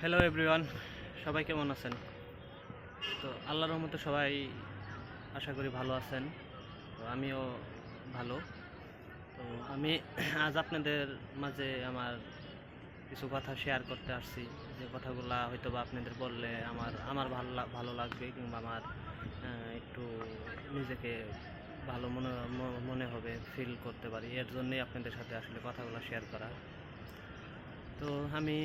Hello everyone সবাই কেমন আছেন? তো আল্লাহর রহমতে সবাই আশা করি ভালো আছেন। তো আমিও ভালো। তো আমি আজ আপনাদের মাঝে আমার কিছু কথা শেয়ার করতে আসছি। যে কথাগুলা হয়তো বা আপনাদের বললে আমার আমার ভালো ভালো লাগবে কিংবা আমার একটু নিজেকে ভালো মনে মনে হবে ফিল করতে পারি। এর জন্যই আপনাদের সাথে আসলে কথাগুলো শেয়ার করা। তো আমি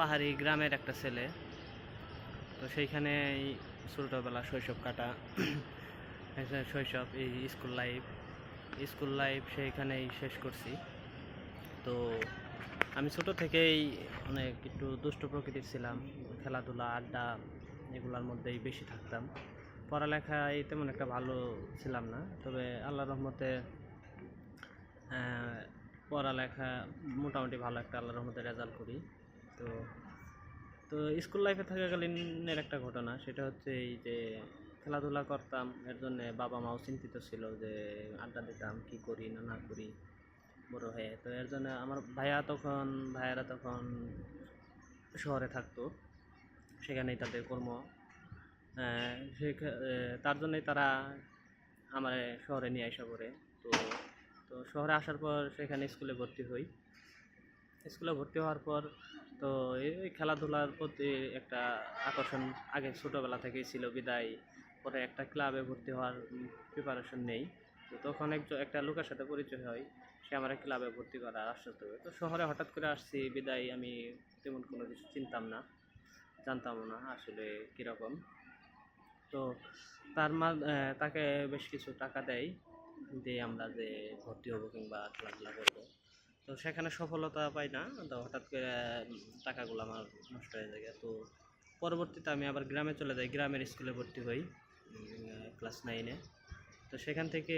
পাহাড়ি গ্রামের একটা ছেলে। তো সেইখানে ছোটোবেলা শৈশব কাটা শৈশব, এই স্কুল লাইফ স্কুল লাইফ সেইখানেই শেষ করছি। তো আমি ছোট থেকেই অনেক একটু দুষ্ট প্রকৃতির ছিলাম, খেলাধুলা, আড্ডা এগুলোর মধ্যেই বেশি থাকতাম। পড়ালেখায় তেমন একটা ভালো ছিলাম না, তবে আল্লাহ রহমতে পড়ালেখা মোটামুটি ভালো একটা আল্লাহ রহমতে রেজাল্ট করি। তো তো স্কুল লাইফে থাকাকালীনের একটা ঘটনা, সেটা হচ্ছে এই যে খেলাধুলা করতাম, এর জন্য বাবা মাও চিন্তিত ছিল যে আড্ডা দিতাম, কি করি না না করি, বড় হয়ে। তো এর জন্য আমার ভাইয়া তখন, ভাইয়ারা তখন শহরে থাকতো, সেখানেই তাদের কর্ম। তার জন্যই তারা আমার শহরে নিয়ে আসা করে তো তো শহরে আসার পর সেখানে স্কুলে ভর্তি হই। স্কুলে ভর্তি হওয়ার পর তো এই খেলাধুলার প্রতি একটা আকর্ষণ আগে ছোটোবেলা থেকেই ছিল, বিদায় পরে একটা ক্লাবে ভর্তি হওয়ার প্রিপারেশন নেই। তো তখন একজন একটা লোকের সাথে পরিচয় হয়, সে আমার ক্লাবে ভর্তি করার আশ্বস্ত হবে তো শহরে হঠাৎ করে আসছি, বিদায় আমি তেমন কোনো কিছু চিনতাম না, জানতাম না আসলে কীরকম। তো তার মা তাকে বেশ কিছু টাকা দেয়, দিয়ে আমরা যে ভর্তি হব কিংবা খেলাধুলা করব। তো সেখানে সফলতা পাই না, তো হঠাৎ করে টাকাগুলো আমার নষ্ট হয়ে যায়। তো পরবর্তীতে আমি আবার গ্রামে চলে যাই, গ্রামের স্কুলে ভর্তি হই ক্লাস নাইনে তো সেখান থেকে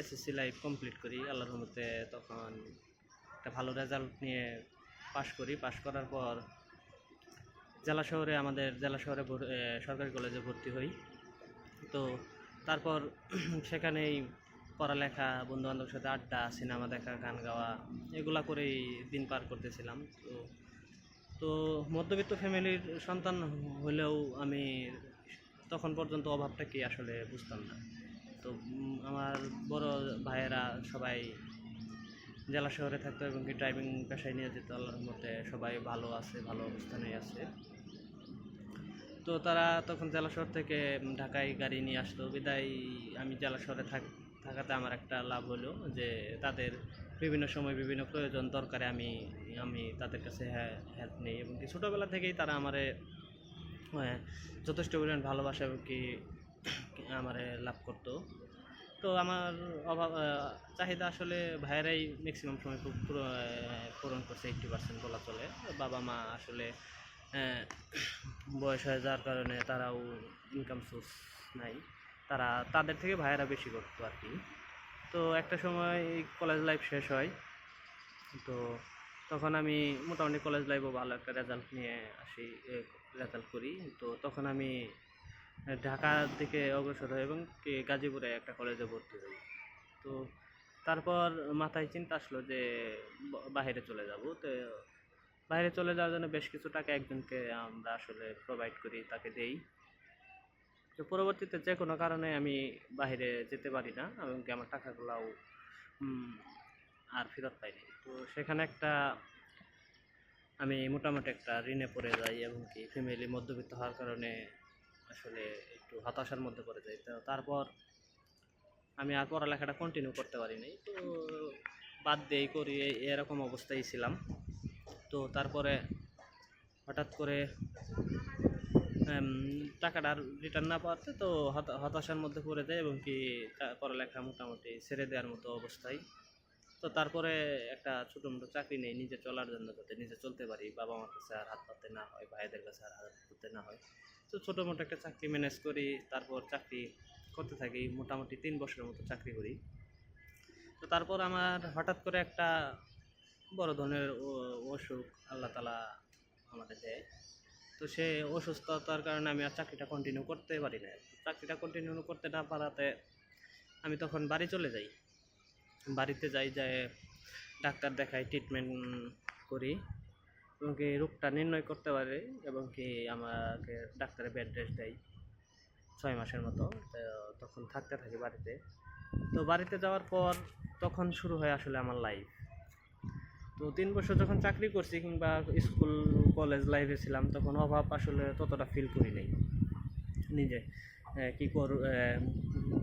এসএসসি লাইফ কমপ্লিট করি, আল্লাহর রহমতে তখন একটা ভালো রেজাল্ট নিয়ে পাশ করি। পাশ করার পর জেলা শহরে, আমাদের জেলা শহরে সরকারি কলেজে ভর্তি হই। তো তারপর সেখানেই পড়ালেখা বন্ধু বান্ধবের সাথে আড্ডা, সিনেমা দেখা, গান গাওয়া, এগুলা করেই দিন পার করতেছিলাম। তো তো মধ্যবিত্ত ফ্যামিলির সন্তান হলেও আমি তখন পর্যন্ত অভাবটা কি আসলে বুঝতাম না। তো আমার বড় ভাইয়েরা সবাই জেলা শহরে থাকতো এবং কি ড্রাইভিং পেশায় নিয়ে যেত আল্লাহর মতে সবাই ভালো আছে, ভালো অবস্থানে আছে। তো তারা তখন জেলা শহর থেকে ঢাকায় গাড়ি নিয়ে আসতো। বিদায় আমি জেলা শহরে থাক থাকাতে আমার একটা লাভ হলো যে তাদের বিভিন্ন সময় বিভিন্ন প্রয়োজন দরকারে আমি আমি তাদের কাছে হেল্প নেই এবং কি ছোটোবেলা থেকেই তারা আমারে যথেষ্ট পরিমাণ ভালোবাসা এবং কি আমারে লাভ করতো। তো আমার অভাব চাহিদা আসলে ভাইয়েরাই ম্যাক্সিমাম সময় খুব পূরণ করছে এইটটি পার্সেন্ট বলা চলে। বাবা মা আসলে বয়স হয়ে যাওয়ার কারণে তারাও ইনকাম সোর্স নাই। তারা, তাদের থেকে ভাইয়েরা বেশি করতো আর কি। তো একটা সময় কলেজ লাইফ শেষ হয়। তো তখন আমি মোটামুটি কলেজ লাইফও ভালো একটা রেজাল্ট নিয়ে আসি রেজাল্ট করি। তো তখন আমি ঢাকার দিকে অগ্রসর হই এবং গাজীপুরে একটা কলেজে ভর্তি হই। তো তারপর মাথায় চিন্তা আসলো যে বাইরে চলে যাব। তো বাইরে চলে যাওয়ার জন্য বেশ কিছু টাকা একজনকে আমরা আসলে প্রোভাইড করি, তাকে দেই। তো পরবর্তীতে যে কোনো কারণে আমি বাইরে যেতে পারি না, এবং কি আমার টাকাগুলাও আর ফেরত পাইনি তো সেখানে একটা আমি মোটামুটি একটা ঋণে পড়ে যাই, এবং কি ফ্যামিলি মধ্যবিত্ত হওয়ার কারণে আসলে একটু হতাশার মধ্যে পড়ে যাই। তো তারপর আমি আর পড়ালেখাটা কন্টিনিউ করতে পারিনি তো বাদ দিয়েই করি এরকম অবস্থায় ছিলাম। তো তারপরে হঠাৎ করে টাকাটা রিটার্ন না পাওয়াতে তো হতা- হতাশার মধ্যে পড়ে যায় এবং কি পড়ালেখা মোটামুটি ছেড়ে দেওয়ার মতো অবস্থায়। তো তারপরে একটা ছোটো মোটো চাকরি নেই, নিজে চলার জন্য যাতে নিজে চলতে পারি বাবা মার কাছে আর হাত পাতে না হয়, ভাইদের কাছে আর হাত পাতে না হয়। তো ছোটো মোটো একটা চাকরি ম্যানেজ করি, তারপর চাকরি করতে থাকি, মোটামুটি তিন বছরের মতো চাকরি করি। তো তারপর আমার হঠাৎ করে একটা বড় ধরনের অসুখ আল্লাহ তালা আমাদের দেয়। তো সে অসুস্থতার কারণে আমি আর চাকরিটা কন্টিনিউ করতে পারি না চাকরিটা কন্টিনিউ করতে না পারাতে আমি তখন বাড়ি চলে যাই। বাড়িতে যাই যে ডাক্তার দেখাই ট্রিটমেন্ট করি এবং কি রোগটা নির্ণয় করতে পারে এবং কি আমাকে ডাক্তারে বেড রেস্ট দেয় ছয় মাসের মতো। তখন থাকতে থাকি বাড়িতে। তো বাড়িতে যাওয়ার পর তখন শুরু হয় আসলে আমার লাইফ তো তিন বছর যখন চাকরি করছি কিংবা স্কুল, কলেজ লাইফে ছিলাম, তখন অভাব আসলে ততটা ফিল করি নাই। নিজে কি কর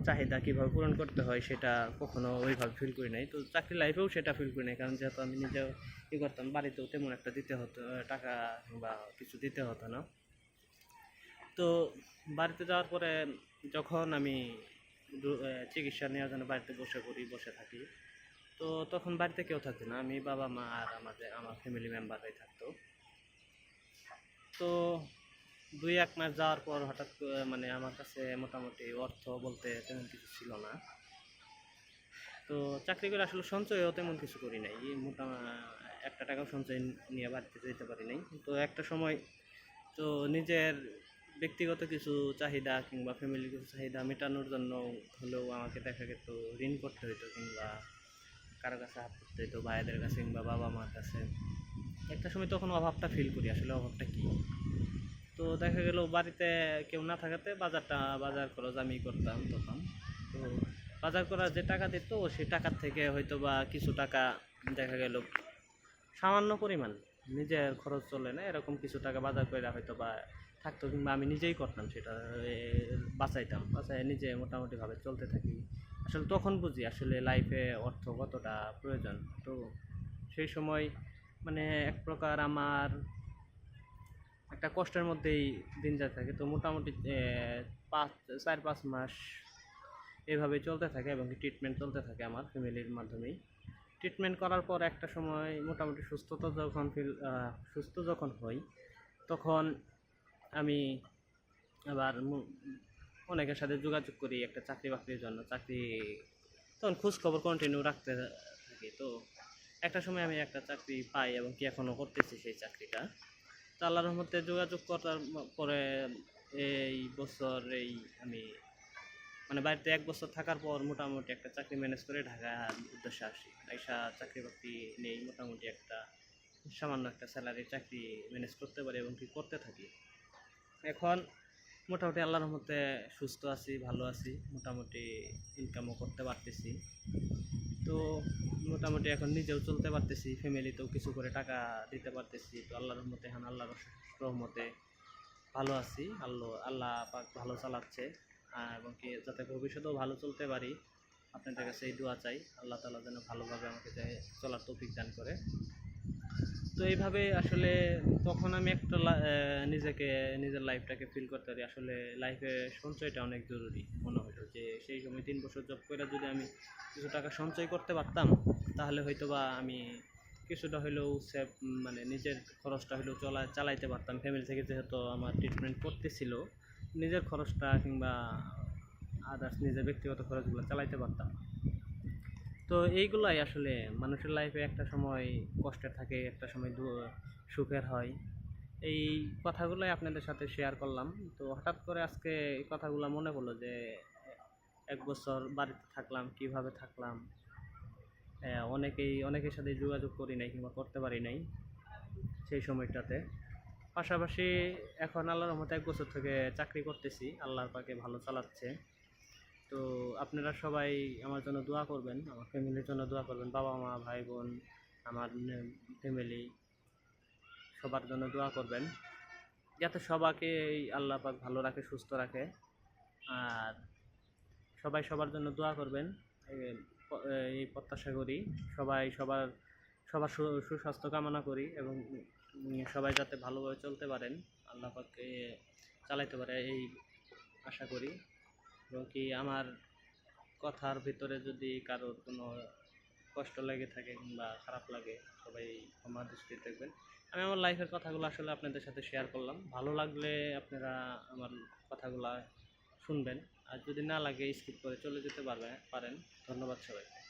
চাহিদা কীভাবে পূরণ করতে হয় সেটা কখনো ওইভাবে ফিল করি নাই। তো চাকরি লাইফেও সেটা ফিল করি নাই, কারণ যেহেতু আমি নিজেও কী করতাম, বাড়িতেও তেমন একটা দিতে হতো টাকা কিংবা কিছু দিতে হতো না। তো বাড়িতে যাওয়ার পরে যখন আমি চিকিৎসা নেওয়ার জন্য বাড়িতে বসে পড়ি, বসে থাকি তো তখন বাড়িতে কেউ থাকতো না। আমি বাবা, মা আর আমাদের, আমার ফ্যামিলি মেম্বাররাই থাকতো। তো দুই, এক মাস যাওয়ার পর হঠাৎ মানে আমার কাছে মোটামুটি অর্থ বলতে তেমন কিছু ছিল না। তো চাকরি করে আসলে সঞ্চয়ও তেমন কিছু করি নাই। এই মোটা, একটা টাকাও সঞ্চয় নিয়ে বাড়িতে যেতে পারি নাই। তো একটা সময় তো নিজের ব্যক্তিগত কিছু চাহিদা কিংবা ফ্যামিলির কিছু চাহিদা মেটানোর জন্য হলেও আমাকে দেখা যেত ঋণ করতে হতো কিংবা কারও কাছে হাত করতে হতো ভাইদের কাছে কিংবা বাবা মার কাছে। একটা সময় তখন অভাবটা ফিল করি, আসলে অভাবটা কী? তো দেখা গেল বাড়িতে কেউ না থাকাতে বাজারটা, বাজার খরচ আমি করতাম তখন। তো বাজার করার যে টাকা দিত, সেই টাকার থেকে হয়তো বা কিছু টাকা দেখা গেল সামান্য পরিমাণ। নিজের খরচ চলে না, এরকম কিছু টাকা বাজার করে হয়তো বা থাকতো কিংবা আমি নিজেই করতাম সেটা বাঁচাইতাম। বাঁচাই নিজে মোটামুটিভাবে চলতে থাকি। আসলে তখন বুঝি আসলে লাইফে অর্থ কতটা প্রয়োজন। তো সেই সময় মানে এক প্রকার আমার একটা কষ্টের মধ্যেই দিন যায় থাকে। তো মোটামুটি পাঁচ, চার, পাঁচ মাস এভাবে চলতে থাকে এবং ট্রিটমেন্ট চলতে থাকে আমার ফ্যামিলির মাধ্যমেই। ট্রিটমেন্ট করার পর একটা সময় মোটামুটি সুস্থতা যখন ফিল সুস্থ যখন হই, তখন আমি আবার অনেকের সাথে যোগাযোগ করি একটা চাকরি বাকরির জন্য। চাকরি তখন খোঁজ খবর কন্টিনিউ রাখতে থাকি। তো একটা সময় আমি একটা চাকরি পাই এবং কি এখনও করতেছি সেই চাকরিটা। তো আল্লাহর রহমতে যোগাযোগ করার পরে এই বছর এই আমি মানে বাড়িতে এক বছর থাকার পর মোটামুটি একটা চাকরি ম্যানেজ করে ঢাকার উদ্দেশ্যে আসি। আইসা চাকরি বাকরি নেই, মোটামুটি একটা সামান্য একটা স্যালারি চাকরি ম্যানেজ করতে পারি এবং কি করতে থাকি। এখন মোটামুটি আল্লাহর মতে সুস্থ আছি, ভালো আছি, মোটামুটি ইনকামও করতে পারতেছি। তো মোটামুটি এখন নিজেও চলতে পারতেছি ফ্যামিলিতেও কিছু করে টাকা দিতে পারতেছি। তো আল্লাহর রহমতে এখন আল্লাহর রহমতে ভালো আছি, আল্লাহ আল্লাহ পাক ভালো চালাচ্ছে। এবং কি যাতে ভবিষ্যতেও ভালো চলতে পারি, আপনাদের কাছে এই দোয়া চাই। আল্লাহ তালা যেন ভালোভাবে আমাকে চলার তৌফিক দান করে। তো এইভাবে আসলে তখন আমি একটা নিজেকে, নিজের লাইফটাকে ফিল করতে পারি। আসলে লাইফে সঞ্চয়টা অনেক জরুরি মনে হলো যে সেই সময় তিন বছর জব করে যদি আমি কিছু টাকা সঞ্চয় করতে পারতাম, তাহলে হয়তো বা আমি কিছুটা হলেও সেভ মানে নিজের খরচটা হলেও চলা, চালাইতে পারতাম। ফ্যামিলি থেকে যেহেতু আমার ট্রিটমেন্ট করতেছিল, নিজের খরচটা কিংবা আদার্স নিজের ব্যক্তিগত খরচগুলো চালাইতে পারতাম। তো এইগুলাই আসলে মানুষের লাইফে একটা সময় কষ্টের থাকে, একটা সময় সুখের হয়। এই কথাগুলোই আপনাদের সাথে শেয়ার করলাম। তো হঠাৎ করে আজকে এই কথাগুলো মনে পড়ল যে, এক বছর বাড়িতে থাকলাম, কীভাবে থাকলাম? অনেকেই, অনেকের সাথে যোগাযোগ করি নাই কিংবা করতে পারি নাই সেই সময়টাতে। পাশাপাশি এখন আল্লাহর রহমতে এক বছর থেকে চাকরি করতেছি, আল্লাহর পাকে ভালো চালাচ্ছে। তো আপনারা সবাই আমার জন্য দোয়া করবেন, আমার ফ্যামিলির জন্য দোয়া করবেন বাবা মা ভাই বোন আমার ফ্যামিলি, সবার জন্য দোয়া করবেন। যাতে সবাইকে এই আল্লাহ পাক ভালো রাখে, সুস্থ রাখে। আর সবাই সবার জন্য দোয়া করবেন। এই প্রত্যাশা করি, সবাই সবার সবার সুস্বাস্থ্য কামনা করি এবং সবাই যাতে ভালোভাবে চলতে পারেন, আল্লাহ পাককে চালাইতে পারে, এই আশা করি। এবং কি আমার কথার ভিতরে যদি কারোর কোনো কষ্ট লেগে থাকে কিংবা খারাপ লাগে, সবাই ক্ষমা দৃষ্টি দেখবেন। আমি আমার লাইফের কথাগুলো আসলে আপনাদের সাথে শেয়ার করলাম। ভালো লাগলে আপনারা আমার কথাগুলো শুনবেন। আর যদি না লাগে স্কিপ করে চলে যেতে পারবে, পারেন। ধন্যবাদ সবাই